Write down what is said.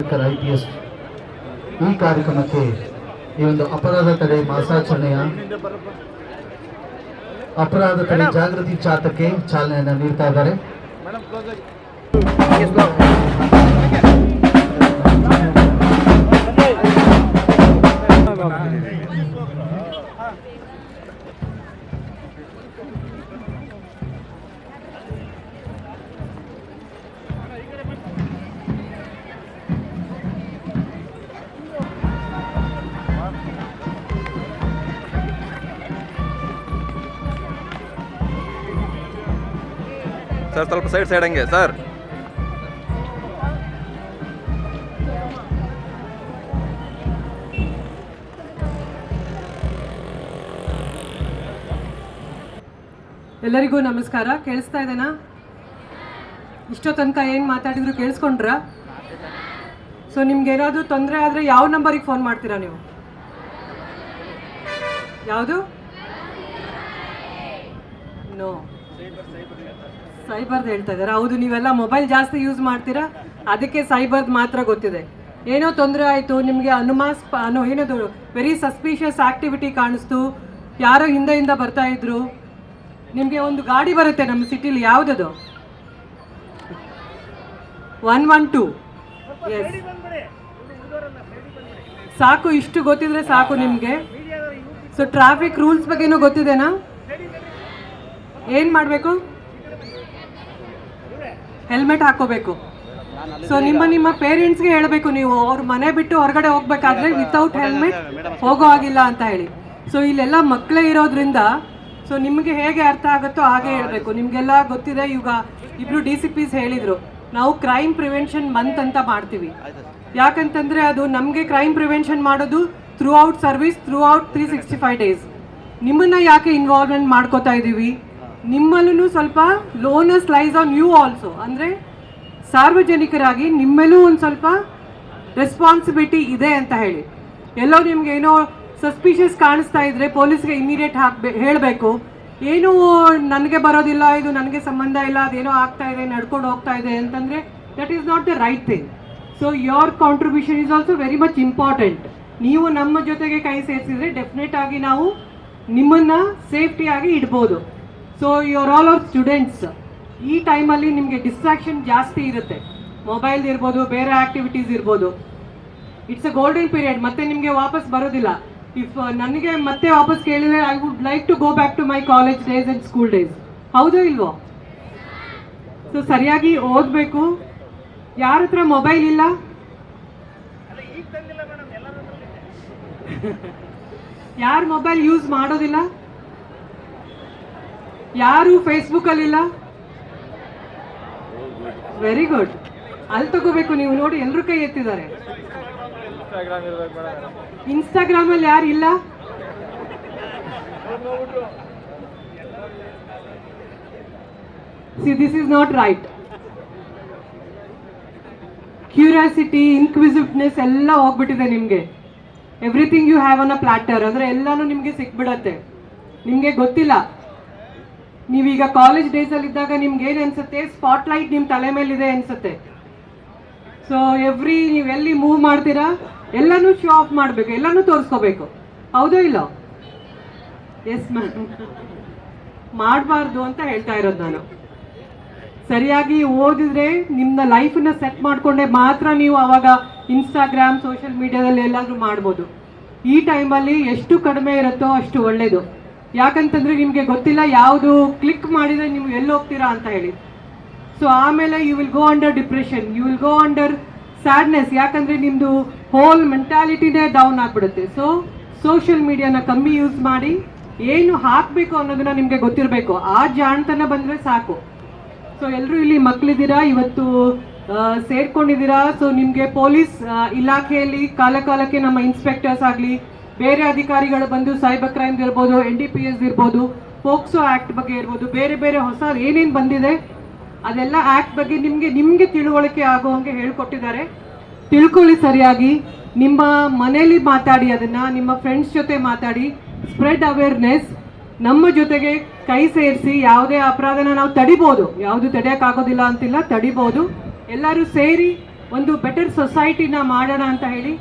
I P S ಈ ಕಾರ್ಯಕ್ರಮಕ್ಕೆ ಈ ಒಂದು ಅಪರಾಧ ತಡೆ ಮಾಸಾಚರಣೆಯ ಅಪರಾಧ ತಡೆ ಜಾಗೃತಿ ಚಾತಕ್ಕೆ ಚಾಲನೆಯನ್ನು ನೀಡ್ತಾ ಇದ್ದಾರೆ. ಸರ್, ಸ್ವಲ್ಪ ಸೈಡ್ ಸೈಡ್ ಹಂಗೆ, ಸರ್. ಎಲ್ಲರಿಗೂ ನಮಸ್ಕಾರ. ಕೇಳಿಸ್ತಾ ಇದ್ದೇನಾ ಇಷ್ಟೋ ತನಕ ಏನು ಮಾತಾಡಿದ್ರು ಕೇಳಿಸ್ಕೊಂಡ್ರಾ? ಸೊ ನಿಮ್ಗೆ ಏನಾದರೂ ತೊಂದರೆ ಆದರೆ ಯಾವ ನಂಬರಿಗೆ ಫೋನ್ ಮಾಡ್ತೀರಾ ನೀವು? ಯಾವುದು? ನೋ ಸೈಬರ್ದು ಹೇಳ್ತಾ ಇದ್ದಾರೆ. ಹೌದು, ನೀವೆಲ್ಲ ಮೊಬೈಲ್ ಜಾಸ್ತಿ ಯೂಸ್ ಮಾಡ್ತೀರಾ? ಅದಕ್ಕೆ ಸೈಬರ್ದು ಮಾತ್ರ ಗೊತ್ತಿದೆ. ಏನೋ ತೊಂದರೆ ಆಯಿತು, ನಿಮಗೆ ಅನುಮಾಸ್ ಅನು ಏನದು ವೆರಿ ಸಸ್ಪಿಷಿಯಸ್ ಆಕ್ಟಿವಿಟಿ ಕಾಣಿಸ್ತು. ಯಾರೋ ಹಿಂದೆ ಹಿಂದೆ ಬರ್ತಾ ಇದ್ರು. ನಿಮಗೆ ಒಂದು ಗಾಡಿ ಬರುತ್ತೆ ನಮ್ಮ ಸಿಟಿಲಿ, ಯಾವುದದು? One one to. ಎಸ್ ಸಾಕು, ಇಷ್ಟು ಗೊತ್ತಿದ್ರೆ ಸಾಕು ನಿಮಗೆ. ಸೊ ಟ್ರಾಫಿಕ್ ರೂಲ್ಸ್ ಬಗ್ಗೆನೂ ಗೊತ್ತಿದೆನಾ? ಏನು ಮಾಡಬೇಕು? ಹೆಲ್ಮೆಟ್ ಹಾಕೋಬೇಕು. ಸೊ ನಿಮ್ಮ ನಿಮ್ಮ ಪೇರೆಂಟ್ಸ್ಗೆ ಹೇಳಬೇಕು ನೀವು, ಅವ್ರ ಮನೆ ಬಿಟ್ಟು ಹೊರಗಡೆ ಹೋಗ್ಬೇಕಾದ್ರೆ ವಿತೌಟ್ ಹೆಲ್ಮೆಟ್ ಹೋಗೋ ಆಗಿಲ್ಲ ಅಂತ ಹೇಳಿ. ಸೊ ಇಲ್ಲೆಲ್ಲ ಮಕ್ಕಳೇ ಇರೋದ್ರಿಂದ ಸೊ ನಿಮಗೆ ಹೇಗೆ ಅರ್ಥ ಆಗುತ್ತೋ ಹಾಗೆ ಹೇಳಬೇಕು. ನಿಮಗೆಲ್ಲ ಗೊತ್ತಿದೆ, ಈಗ ಇಬ್ರು ಡಿ ಸಿ ಪಿಸ್ ಹೇಳಿದ್ರು, ನಾವು ಕ್ರೈಮ್ ಪ್ರಿವೆನ್ಷನ್ ಮಂತ್ ಅಂತ ಮಾಡ್ತೀವಿ. ಯಾಕಂತಂದ್ರೆ ಅದು ನಮಗೆ ಕ್ರೈಮ್ ಪ್ರಿವೆನ್ಷನ್ ಮಾಡೋದು throughout service throughout three sixty five days ನಿಮ್ಮನ್ನ ಯಾಕೆ ಇನ್ವಾಲ್ವ್ಮೆಂಟ್ ಮಾಡ್ಕೋತಾ ಇದ್ದೀವಿ ನಿಮ್ಮಲ್ಲೂ ಸ್ವಲ್ಪ onus lies on you also ಅಂದರೆ ಸಾರ್ವಜನಿಕರಾಗಿ ನಿಮ್ಮೆಲ್ಲೂ ಒಂದು ಸ್ವಲ್ಪ ರೆಸ್ಪಾನ್ಸಿಬಿಲಿಟಿ ಇದೆ ಅಂತ ಹೇಳಿ. ಎಲ್ಲೋ ನಿಮ್ಗೆ ಏನೋ ಸಸ್ಪಿಷಿಯಸ್ ಕಾಣಿಸ್ತಾ ಇದ್ರೆ ಪೊಲೀಸ್ಗೆ ಇಮಿಡಿಯೇಟ್ ಹಾಕ್ಬೇ, ಹೇಳಬೇಕು. ಏನು ನನಗೆ ಬರೋದಿಲ್ಲ, ಇದು ನನಗೆ ಸಂಬಂಧ ಇಲ್ಲ, ಅದೇನೋ ಆಗ್ತಾ ಇದೆ, ನಡ್ಕೊಂಡು ಹೋಗ್ತಾ ಇದೆ ಅಂತಂದರೆ that is not the right thing so your contribution is also very much important ನೀವು ನಮ್ಮ ಜೊತೆಗೆ ಕೈ ಸೇರಿಸಿದ್ರೆ ಡೆಫಿನೆಟ್ ಆಗಿ ನಾವು ನಿಮ್ಮನ್ನು ಸೇಫ್ಟಿಯಾಗಿ ಇಡ್ಬೋದು. So your all our students ಈ ಟೈಮಲ್ಲಿ ನಿಮಗೆ ಡಿಸ್ಟ್ರಾಕ್ಷನ್ ಜಾಸ್ತಿ ಇರುತ್ತೆ. ಮೊಬೈಲ್ ಇರ್ಬೋದು, ಬೇರೆ ಆಕ್ಟಿವಿಟೀಸ್ ಇರ್ಬೋದು. ಇಟ್ಸ್ ಅ ಗೋಲ್ಡನ್ ಪೀರಿಯಡ್ ಮತ್ತೆ ನಿಮಗೆ ವಾಪಸ್ ಬರೋದಿಲ್ಲ. ಇಫ್ ನನಗೆ ಮತ್ತೆ ವಾಪಸ್ ಕೇಳಿದ್ರೆ I would like to go back to my college days and school days ಹೌದೋ ಇಲ್ವೋ? ಸೊ ಸರಿಯಾಗಿ ಓದಬೇಕು. ಯಾರ ಹತ್ರ ಮೊಬೈಲ್ ಇಲ್ಲ? ಯಾರು ಮೊಬೈಲ್ ಯೂಸ್ ಮಾಡೋದಿಲ್ಲ? ಯಾರು ಫೇಸ್ಬುಕ್ ಅಲ್ಲಿಲ್ಲ? ವೆರಿ ಗುಡ್ ಅಲ್ಲಿ ತಗೋಬೇಕು ನೀವು, ನೋಡಿ ಎಲ್ಲರೂ ಕೈ ಎತ್ತಿದ್ದಾರೆ. ಇನ್ಸ್ಟಾಗ್ರಾಮ್ ಅಲ್ಲಿ ಯಾರು ಇಲ್ಲ? See this is not right curiosity inquisitiveness ಎಲ್ಲ ಹೋಗ್ಬಿಟ್ಟಿದೆ ನಿಮಗೆ. Everything you have on a platter ಅಂದ್ರೆ ಎಲ್ಲಾನು ನಿಮಗೆ ಸಿಕ್ಬಿಡತ್ತೆ. ನಿಮಗೆ ಗೊತ್ತಿಲ್ಲ. ನೀವೀಗ ಕಾಲೇಜ್ ಡೇಸಲ್ಲಿ ಇದ್ದಾಗ ನಿಮ್ಗೆ ಏನು ಅನ್ಸುತ್ತೆ? ಸ್ಪಾಟ್ ಲೈಟ್ ನಿಮ್ಮ ತಲೆ ಮೇಲಿದೆ ಅನ್ಸುತ್ತೆ. ಸೊ ಎವ್ರಿ ನೀವು ಎಲ್ಲಿ ಮೂವ್ ಮಾಡ್ತೀರಾ, ಎಲ್ಲನೂ ಶೋ ಆಫ್ ಮಾಡಬೇಕು, ಎಲ್ಲನೂ ತೋರಿಸ್ಕೋಬೇಕು. ಹೌದೋ ಇಲ್ಲ? ಎಸ್ ಮ್ಯಾಮ್ ಮಾಡಬಾರ್ದು ಅಂತ ಹೇಳ್ತಾ ಇರೋದು ನಾನು. ಸರಿಯಾಗಿ ಓದಿದ್ರೆ ನಿಮ್ಮ ಲೈಫನ್ನ ಸೆಟ್ ಮಾಡಿಕೊಂಡೆ ಮಾತ್ರ ನೀವು ಅವಾಗ ಇನ್ಸ್ಟಾಗ್ರಾಮ್ ಸೋಷಿಯಲ್ ಮೀಡಿಯಾದಲ್ಲಿ ಎಲ್ಲಾದರೂ ಮಾಡ್ಬೋದು. ಈ ಟೈಮಲ್ಲಿ ಎಷ್ಟು ಕಡಿಮೆ ಇರುತ್ತೋ ಅಷ್ಟು ಒಳ್ಳೆಯದು ಯಾಕಂತಂದ್ರೆ ನಿಮಗೆ ಗೊತ್ತಿಲ್ಲ, ಯಾವುದು ಕ್ಲಿಕ್ ಮಾಡಿದರೆ ನೀವು ಎಲ್ಲಿ ಹೋಗ್ತೀರಾ ಅಂತ ಹೇಳಿ. ಸೊ ಆಮೇಲೆ you will go under depression you will go under sadness ಯಾಕಂದರೆ ನಿಮ್ಮದು ಹೋಲ್ ಮೆಂಟಾಲಿಟಿನೇ ಡೌನ್ ಆಗಿಬಿಡುತ್ತೆ. ಸೊ ಸೋಷಿಯಲ್ ಮೀಡಿಯಾನ ಕಮ್ಮಿ ಯೂಸ್ ಮಾಡಿ ಏನು ಹಾಕಬೇಕು ಅನ್ನೋದನ್ನ ನಿಮಗೆ ಗೊತ್ತಿರಬೇಕು. ಆ ಜಾಣತನ ಬಂದರೆ ಸಾಕು. ಸೊ ಎಲ್ಲರೂ ಇಲ್ಲಿ ಮಕ್ಕಳಿದ್ದೀರಾ ಇವತ್ತು ಸೇರ್ಕೊಂಡಿದ್ದೀರಾ? ಸೊ ನಿಮಗೆ ಪೊಲೀಸ್ ಇಲಾಖೆಯಲ್ಲಿ ಕಾಲ ಕಾಲಕ್ಕೆ ನಮ್ಮ ಇನ್ಸ್ಪೆಕ್ಟರ್ಸ್ ಆಗಲಿ ಬೇರೆ ಅಧಿಕಾರಿಗಳು ಬಂದು ಸೈಬರ್ ಕ್ರೈಮ್ ಇರ್ಬೋದು ಎನ್ ಡಿ ಪಿ ಎಸ್ ಇರ್ಬೋದು, ಪೋಕ್ಸೋ ಆ್ಯಕ್ಟ್ ಬಗ್ಗೆ ಇರ್ಬೋದು, ಬೇರೆ ಬೇರೆ ಹೊಸ ಏನೇನು ಬಂದಿದೆ, ಅದೆಲ್ಲ ಆ್ಯಕ್ಟ್ ಬಗ್ಗೆ ನಿಮಗೆ ನಿಮಗೆ ತಿಳುವಳಿಕೆ ಆಗುವಂಗೆ ಹೇಳ್ಕೊಟ್ಟಿದ್ದಾರೆ. ತಿಳ್ಕೊಳ್ಳಿ ಸರಿಯಾಗಿ, ನಿಮ್ಮ ಮನೆಯಲ್ಲಿ ಮಾತಾಡಿ ಅದನ್ನು, ನಿಮ್ಮ ಫ್ರೆಂಡ್ಸ್ ಜೊತೆ ಮಾತಾಡಿ ಸ್ಪ್ರೆಡ್ ಅವೇರ್ನೆಸ್ ನಮ್ಮ ಜೊತೆಗೆ ಕೈ ಸೇರಿಸಿ, ಯಾವುದೇ ಅಪರಾಧನ ನಾವು ತಡಿಬೋದು, ಯಾವುದು ತಡೆಯೋಕ್ಕಾಗೋದಿಲ್ಲ ಅಂತಿಲ್ಲ, ತಡಿಬೋದು, ಎಲ್ಲರೂ ಸೇರಿ ಒಂದು ಬೆಟರ್ ಸೊಸೈಟಿನ ಮಾಡೋಣ ಅಂತ ಹೇಳಿ.